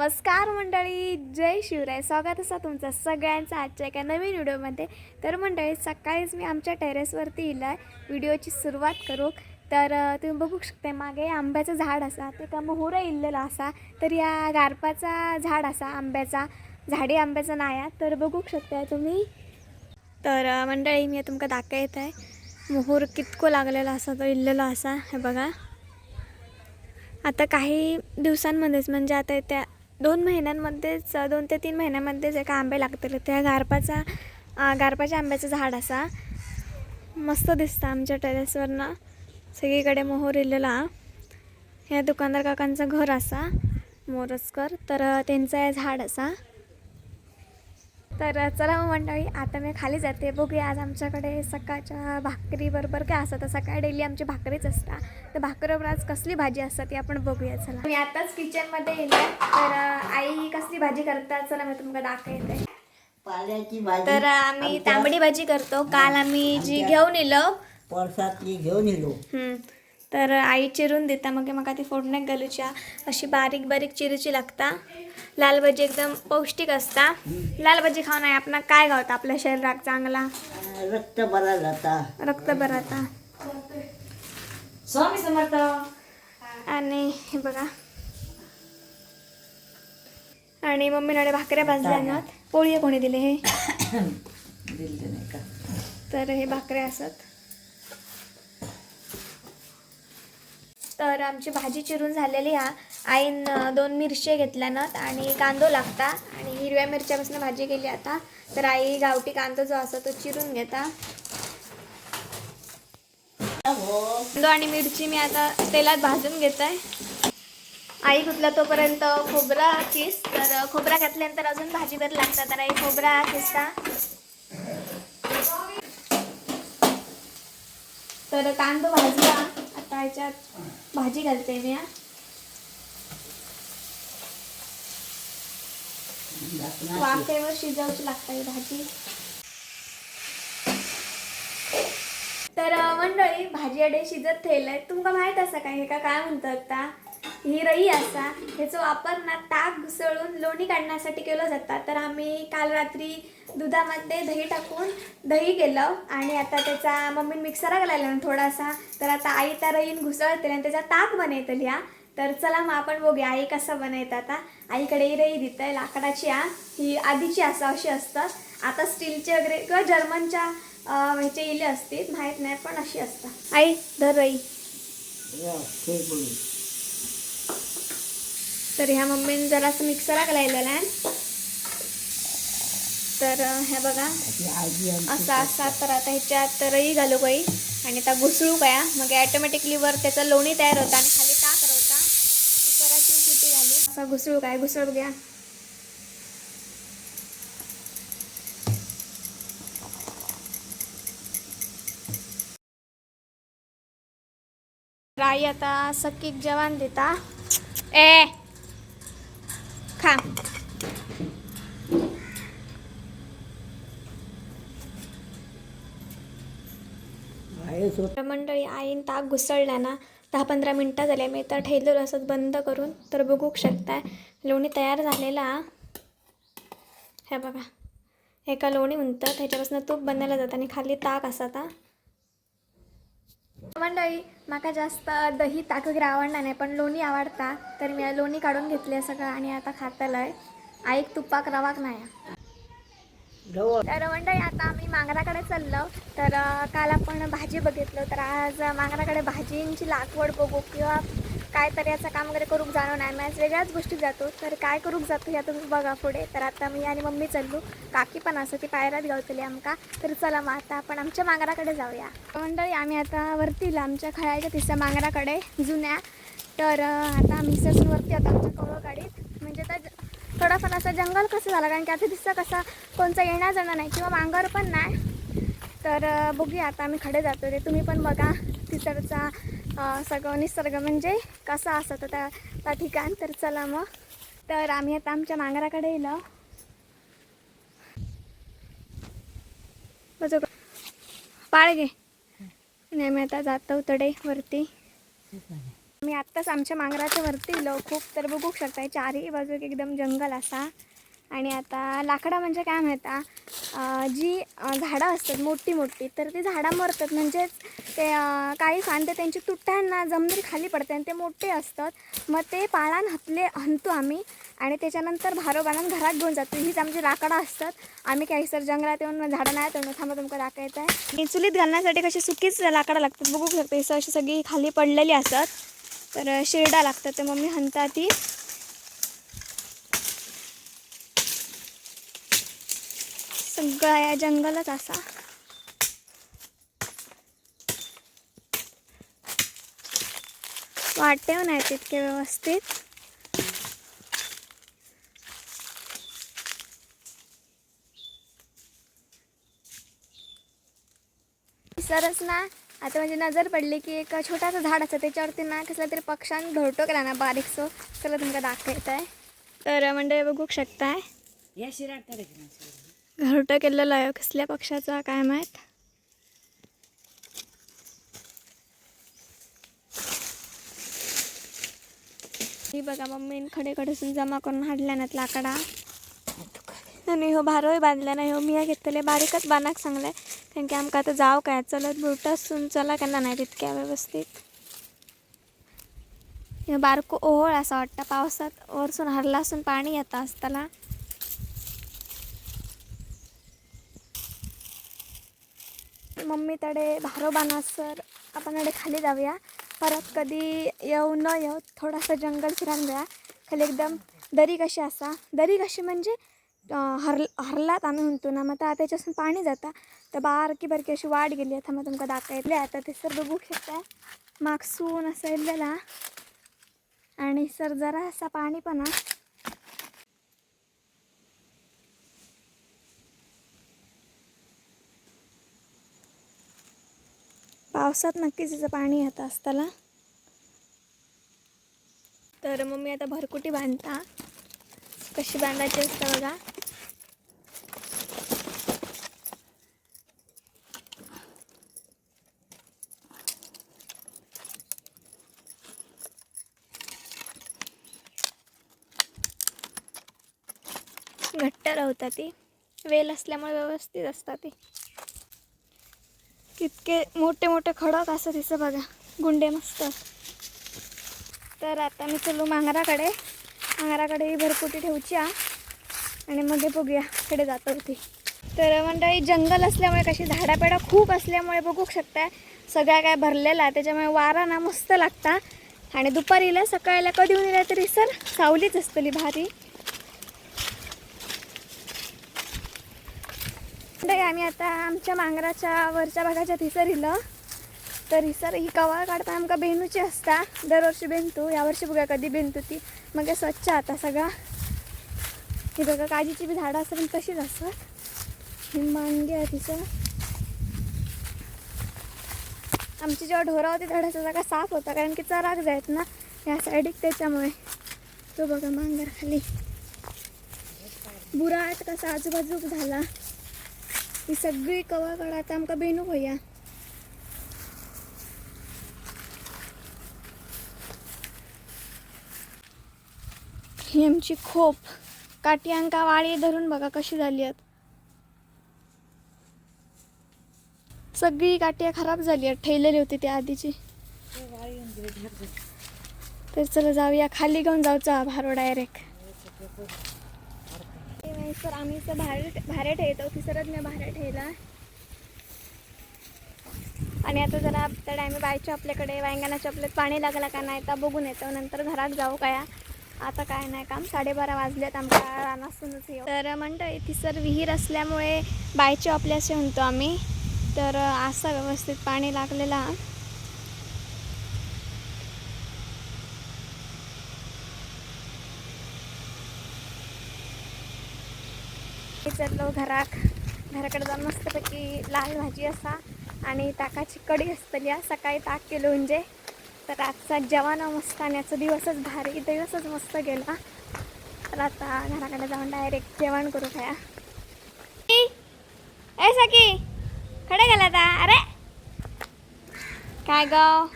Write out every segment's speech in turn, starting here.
नमस्कार मंडळी जय शिवराय. स्वागत असा तुमचं सगळ्यांचं आजच्या एका नवीन व्हिडिओमध्ये. तर मंडळी सकाळीच मी आमच्या टेरेसवरती येईल आहे व्हिडिओची सुरुवात करू. तर तुम्ही बघू शकता मागे आंब्याचं झाड असा ते का मोहर इल्लेला असा तर या गारपाचा झाड असा आंब्याचा झाडी आंब्याचा नाया. तर बघू शकता तुम्ही. तर मंडळी मी तुमका दाखवत आहे मोहूर कितको लागलेला असा तो इल्लेला असा हे बघा. आता काही दिवसांमध्येच म्हणजे आता त्या दोन महिन्यांमध्येच दोन ते तीन महिन्यामध्येच एका आंबे लागतील. त्या गारपाचा गारपाच्या आंब्याचं झाड असा. मस्त दिसतं आमच्या टेरेसवरनं. सगळीकडे मोहर इलेला. ह्या दुकानदार काकांचं घर असा. मोरसकर तर त्यांचा हे झाड असा. तर चला मग मंडळी आता मी खाली जाते. बघूया आज आमच्याकडे सकाळच्या भाकरी बरोबर काय असतं. तर सकाळी डेली आमची भाकरीच असतात तर भाकरीबरोबर आज कसली भाजी असतात ती आपण बघूया. चला. मी आताच किचनमध्ये येते तर आई कसली भाजी करतात? चला मी तुम्हाला दाखवते. पाल्याची भाजी तर आम्ही तांबडी भाजी करतो. काल आम्ही जी घेऊन येलो. वर्षातली घेऊन येलो. तर आई चिरून देता मग म्हाका ती फोडण्याक घालूच्या. अशी बारीक बारीक चिरूची लागता. लाल भाजी एकदम पौष्टिक असता. लाल भाजी खाऊन आहे आपण काय गावता? आपल्या शरीराक चांगला? रक्त बरा जाता. रक्त भराता स्वामी समर्थ. आणि हे बघा. आणि मम्मीकडे भाकऱ्या भाजल्या ना पोळी कोणी दिले हे? दिलं नाही का? तर हे भाकऱ्या असत. तर आमची भाजी चिरून झालेली हा. आईन दोन मिरच्या घेतल्या नात आणि कांदो लागता. आणि हिरव्या मिरच्यापासून भाजी केली आता. तर आई गावठी कांदो जो असा तो चिरून घेता. हो कांदो आणि मिरची मी आता तेलात भाजून घेत आहे आई कुठला तोपर्यंत खोबरा किस तर खोबरा घातल्यानंतर अजून भाजी बरं लागतात तर आई खोबरा किसता. तर कांदो भाजला. ह्याच्यात भाजी घालते मी वाफेवर शिजवची लागते भाजी. तर मंडळी भाजी अडे शिजत ठेवलंय तुमका माहीत असं काय हे का काय म्हणतात ही रई असा ह्याचा वापर ना ताक घुसळून लोणी काढण्यासाठी केलं जातं तर आम्ही काल रात्री दुधामध्ये दही टाकून दही केलं आणि आता त्याचा मम्मी मिक्सरा घालायला थोडासा. तर आता आई त्या रईन घुसळते आणि त्याचा ताक बनवतील ह्या तर चला मग आपण बघूया आई कसं बनवतं आता. आईकडे ही रई आहे लाकडाची आ. ही आधीची असा अशी असतात आता स्टीलचे वगैरे किंवा जर्मनच्या ह्याचे इले असतील माहीत नाही पण अशी असतात. आई धर रई तर ह्या मम्मीने जरासं मिक्सरा घालायलेला आहे तर हे बघा. असा असा तर आता ह्याच्यात रई घालू बाई. आणि आता घुसळू काय मग ॲटोमॅटिकली वर त्याचं लोणी तयार होता आणि खाली टाक होता कुकराची घालू. असं घुसळू काय? घुसळ घ्या राई आता सकीक जवान देता. ए! खा मंडळी आईन ताक घुसळला ना दहा पंधरा मिनटं झाले. मी तर ठेवलेलं असत बंद करून तर बघू शकताय. लोणी तयार झालेला. हे बघा. एका लोणी म्हणतात त्याच्यापासून तूप बनवलं जातं आणि खाली ताक असा आता मंडळी माका जास्त दही ताक वगैरे आवडणार नाही पण लोणी आवडता. तर मी लोणी काढून घेतली सगळं आणि आता खातलंय आईक तुपाक रवाक नाही. तर मंडळी आता आम्ही मांगराकडे चाललो. तर काल आपण भाजी बघितलं. तर आज मांगराकडे भाजींची लागवड बघू किंवा काय तर याचं काम वगैरे करूक जाणार नाही. मॅच वेगळ्याच गोष्टी जातो. तर काय करूक जातो या तुम्ही बघा पुढे. तर आता मी आणि मम्मी चाललो. काकी पण असं ती पायऱ्यात गावतली आमका. तर चला मग आता आपण आमच्या मांगराकडे जाऊया. मंडळी आम्ही आता वरती आमच्या खळायच्या तिसऱ्या मांगराकडे जुन्या. तर आता आम्ही ससून वरती म्हणजे आता आमच्या कवळ गाडीत म्हणजे तर थोडाफार असं जंगल कसं झालं? कारण की आता दिसतं कसा कोणचा येणार जाणार नाही किंवा मांगर पण नाही. तर बघूया आता आम्ही खडे जातो ते तुम्ही पण बघा. तिकडचा सगळं निसर्ग म्हणजे कसा असतो त्या त्या ठिकाण. तर चला मग. तर आम्ही आता आमच्या मांगराकडे येलो. बघ पाळ घे. आणि आता जातो तडे वरती. मी आत्ताच आमच्या मांगराच्या वरती इलो खूप तर बघू शकता चारही बाजू एकदम जंगल असा. आणि आता लाकडा म्हणजे काय म्हणता जी झाडं असतात मोठी मोठी तर ती झाडं मरतात म्हणजेच ते काही फांदे त्यांची तुटताना जमिनीत खाली पडते आणि ते मोठे असतात. मग ते पाळान हतले हणतो आम्ही. आणि त्याच्यानंतर भारोबाणान घरात घेऊन जातो. हीच आमची लाकडं असतात. आम्ही काही सर जंगलात येऊन झाडं नाही तोडणं थांबा तुमका दाखवत आहे आणि चुलीत घालण्यासाठी कशी सुकीच लाकडं लागतात. बघू शकतो ही अशी सगळी खाली पडलेली असतात. तर शिरडा लागतात. ते मम्मी हणता ती. सगळा या जंगलच असा. वाटेव नाही तितके व्यवस्थित. सरच ना? आता माझी नजर पडली की एक छोटासा झाड असतं त्याच्यावरती ना कसला तरी पक्षान घरटो केला ना बारीकसो चला तुमका दाखवत आहे तर म्हणजे बघू शकताय. घरटं केलेलं आहे कसल्या पक्षाचा काय माहीत? ही बघा मम्मीन खडे खडेसून जमा करून हाडल्या नात लाकडा. आणि हो भारोय बांधल्या नाही हो मी घेतले बारीकच बांधाक सांगलाय. कारण की आमका आता जाव काय चलत बुरटासून चला केन्ना नाही तितक्या व्यवस्थित. ह्यो बारको ओहोळ असा वाटतं पावसात वरसून हरला असून पाणी येता असताना मम्मी तडे भारो सर आपण तडे खाली जाऊया. परत कधी येऊ न येऊ थोडासा जंगल फिरायला मिळा. खाली एकदम दरी कशी असा. दरी कशी म्हणजे हर हरलात आम्ही म्हणतो ना मग आता त्याच्यासून पाणी जाता. तर बारकी बारकी अशी वाट गेली. आता मग तुमका दाखवले आता ते सर बघू शकता मागसून असं येलेला. आणि सर जरा असा पाणी पण पावसात नक्कीच तिचं पाणी येतं असताना तर मग मी आता भरकुटी बांधता. कशी बांधायची असतं बघा. घट्ट राहतात ती. वेल असल्यामुळे व्यवस्थित असतात ती. कितके मोठे मोठे खडक असं तिचं बघा. गुंडे मस्त. तर आता मी चलो मांगराकडे. मांगराकडे ही भरपुटी ठेवची आणि मग बघूया कडे जात होती तर मंडळी जंगल असल्यामुळे कशी झाडापेडा खूप असल्यामुळे बघू शकताय. सगळ्या काय भरलेला आहे त्याच्यामुळे वारा ना मस्त लागता. आणि दुपारीला सकाळीला कधी येऊन तरी सर सावलीच असतली भारी. मंडळी आम्ही आता आमच्या मांगराच्या वरच्या भागाच्या थिसर इलं तर हिसर ही कवाळ काढता आमका बेनूची असता. दरवर्षी बेनतो यावर्षी बघा कधी बेनतो ती. मग स्वच्छ आता सगळा. ही बघा काजीची बी झाडं असतात पण तशीच असतात. ही मांगे आहे तिचं. आमची जेव्हा ढोरा होती झाडाचा जागा साफ होता कारण की चराक जायत ना या साईडिक त्याच्यामुळे. तो बघा मांगर खाली बुराट कसा आजूबाजूक झाला. ही सगळी कवा काढा आता आमका बेनू होया. ही आमची खोप. काटी अंका वाळी धरून बघा कशी झाली आहेत. सगळी काठी खराब झाली आहेत. ठेवलेली होती ती आधीची. तर चला जाऊया. खाली घेऊन जाऊचा भारो डायरेक्ट सर आम्ही इथं भारे भारे ठेवतो सरच मी भारे ठेवला आणि आता जरा त्या आम्ही बायच्या आपल्याकडे वांगणाच्या आपल्यात पाणी लागला का नाही तर बघून येतो. नंतर घरात जाऊ काय आता काय नाही काम साडेबारा वाजल्यात आमच्या रानासूनच येऊ. तर म्हणतं तिसर विहीर असल्यामुळे बायच्या आपल्याशी म्हणतो आम्ही. तर असा व्यवस्थित पाणी लागलेला. चाललो घराक घराकडे जाऊन मस्तपैकी लाल भाजी असा आणि ताकाची कढी असतली सकाळी ताक केलं म्हणजे तर आजचा जेवण मस्त आणि आजचा दिवसच भारी दिवसच मस्त गेला. तर आता घराकडे जाऊन डायरेक्ट जेवण करू खाया ए सकी खडे गेला आता अरे काय गाव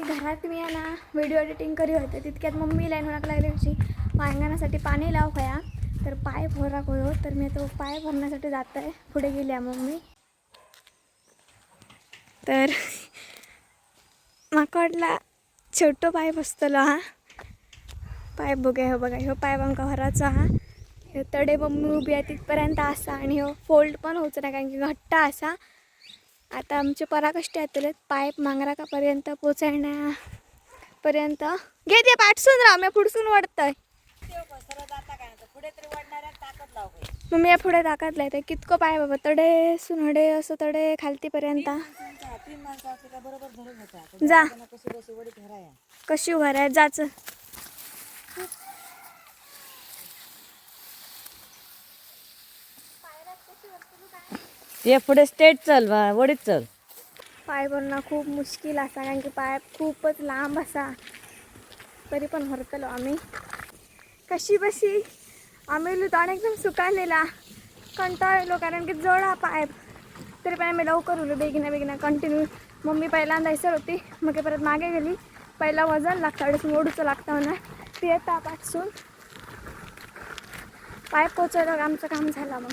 घरात मी ना व्हिडिओ एडिटिंग करी होते. तितक्यात मम्मी लाईन होणार लागली होती वांगणासाठी पाणी लाव खया तर पाय भरा करू तर मी तो पाय भरण्यासाठी जात आहे पुढे गेली आहे मम्मी. तर म्हाका वाटला छोटो पाय बसतलो हा. पाय बघा हो बघा. ह्यो पाय आमकां भराचा हा. ह्यो तडे मम्मी उभी आहे तिथपर्यंत असा आणि ह्यो फोल्ड पण होऊच नाही कारण की घट्ट असा. आता आमचे पराकष्टी येतले पाईप मांगराकापर्यंत पोचायण्यापर्यंत घे ते पाठसून राव. मी पुढसून वाढतंय पुढे ताकद मग मी पुढे दाखवलंय ते कितको पाय बाबा तडे सुनडे असं तडे खालतीपर्यंत. जा. कशी उभा आहे जाच. ये पुढे स्टेट चल बा वडीत चल. पाय भरणं खूप मुश्किल असा कारण की पाय खूपच लांब असा. तरी पण हरतलो आम्ही. कशी बशी? आम्ही लुताण एकदम सुकालेला कंटाळलो कारण की जड हा पाय. तरी पण आम्ही लवकर उलो बेगिना बेगिना कंटिन्यू मम्मी पहिल्यांदा हैसर होती. मग परत मागे गेली. पहिला वजन लागतं अडीचून ओढूचं लागतं म्हणा. ते येता पाठसून पाय पोचायला आमचं काम झालं मग.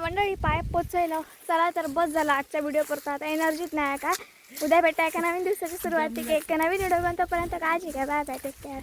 मंडळी पाय पोचायला चला तर बस झाला आजच्या व्हिडिओ परत. आता एनर्जीत नाही आहे का? उद्या भेटाय एका नवीन दिवसाची सुरुवात. एक नवीन व्हिडिओ बनतोपर्यंत काळजी घ्या. Bye bye take care